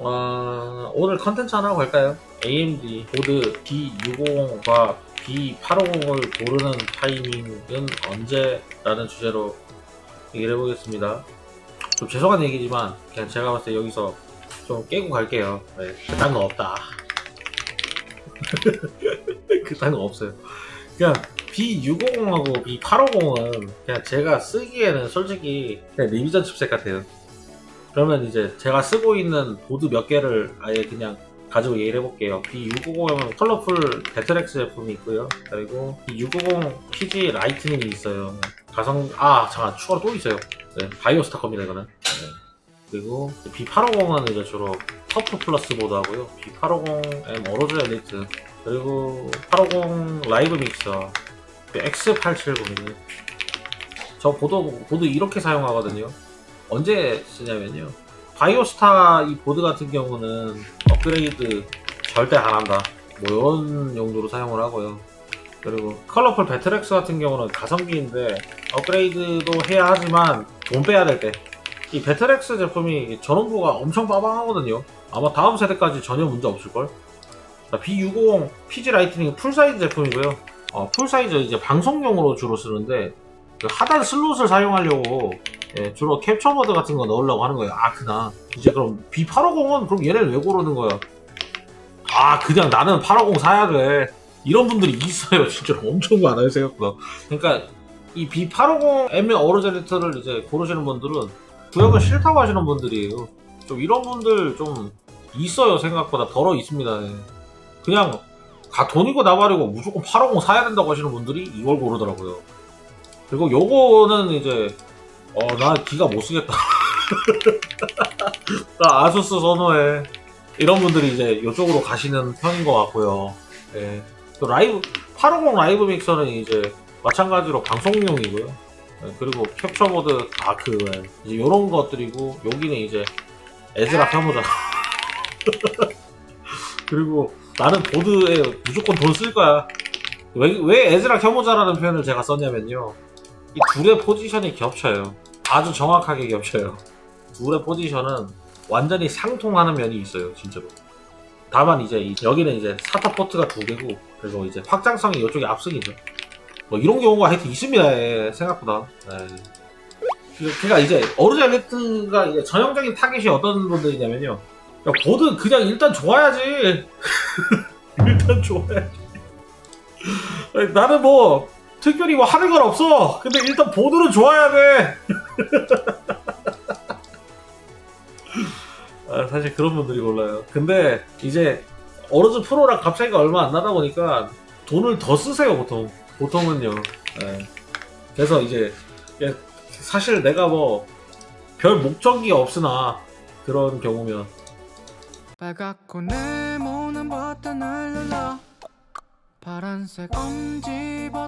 어, 오늘 컨텐츠 하나 갈까요? AMD 보드 B650과 B850을 고르는 타이밍은 언제라는 주제로 얘기를 해보겠습니다. 좀 죄송한 얘기지만 그냥 제가 봤을 때 여기서 좀 깨고 갈게요. 네, 그딴 거 없다. 그딴 거 없어요. 그냥 B650하고 B850은 그냥 제가 쓰기에는 솔직히 그냥 리비전 칩셋 같아요. 그러면 이제 제가 쓰고 있는 보드 몇 개를 아예 그냥 가지고 얘기를 해볼게요. B650하면 컬러풀 배틀엑스 제품이 있고요. 그리고 B650 PG 라이트닝이 있어요. 가성, 아, 잠깐, 추가로 또 있어요. 네, 바이오스타 겁니다, 이거는. 네. 그리고 B850은 이제 주로 터프 플러스 보드 하고요. B850M 어로즈 엘리트. 그리고 850 라이브 믹서. X870이네. 저 보드, 보드 이렇게 사용하거든요. 언제 쓰냐면요. 바이오스타 이 보드 같은 경우는 업그레이드 절대 안 한다. 뭐 이런 용도로 사용을 하고요. 그리고 컬러풀 배틀엑스 같은 경우는 가성비인데 업그레이드도 해야 하지만 돈 빼야 될 때. 이 배틀엑스 제품이 전원부가 엄청 빠방하거든요. 아마 다음 세대까지 전혀 문제 없을걸? B650 PG 라이트닝 풀사이즈 제품이고요. 어, 풀사이즈 이제 방송용으로 주로 쓰는데 그 하단 슬롯을 사용하려고 예, 주로 캡처 모드 같은 거 넣으려고 하는 거예요. 아, 그나. 이제 그럼 B850은 그럼 얘네를 왜 고르는 거야? 아, 그냥 나는 850 사야 돼. 이런 분들이 있어요. 진짜 엄청 많아요, 생각보다. 그러니까 이 B850 M 어르제리트를 이제 고르시는 분들은 구역은 싫다고 하시는 분들이에요. 좀 이런 분들 좀 있어요, 생각보다. 덜어 있습니다. 예. 그냥 가 돈이고 나발이고 무조건 850 사야 된다고 하시는 분들이 이걸 고르더라고요. 그리고 요거는 이제 어, 나 기가 못 쓰겠다. 나 아수스 선호해. 이런 분들이 이제 이쪽으로 가시는 편인 것 같고요. 예. 또 라이브, 850 라이브 믹서는 이제 마찬가지로 방송용이고요. 예, 그리고 캡처보드 다크, 예. 이제 이런 것들이고, 여기는 이제 에즈라 펴모자. 그리고 나는 보드에 무조건 돈 쓸 거야. 왜, 왜 에즈라 켜모자라는 표현을 제가 썼냐면요. 이 둘의 포지션이 겹쳐요. 아주 정확하게 겹쳐요. 둘의 포지션은 완전히 상통하는 면이 있어요, 진짜로. 다만 이제 이- 여기는 이제 사타 포트가 두 개고 그리고 이제 확장성이 이쪽이 압승이죠. 뭐 이런 경우가 하여튼 있습니다, 예, 생각보다. 예. 그- 그러니까 이제 어르제 엘리트가 이제 전형적인 타겟이 어떤 분들이냐면요. 야, 보드 그냥 일단 좋아야지. 일단 좋아야지. 나는 뭐 특별히 뭐 하는 건 없어. 근데 일단 보드는 좋아야 돼. 아, 사실 그런 분들이 몰라요. 근데 이제 어르즈 프로랑 값 차이가 얼마 안 나다 보니까 돈을 더 쓰세요 보통. 보통은요. 예. 그래서 이제 예, 사실 내가 뭐 별 목적이 없으나 그런 경우면 빨갛고 네모난 버튼을 눌러 파란색 엄지 눌러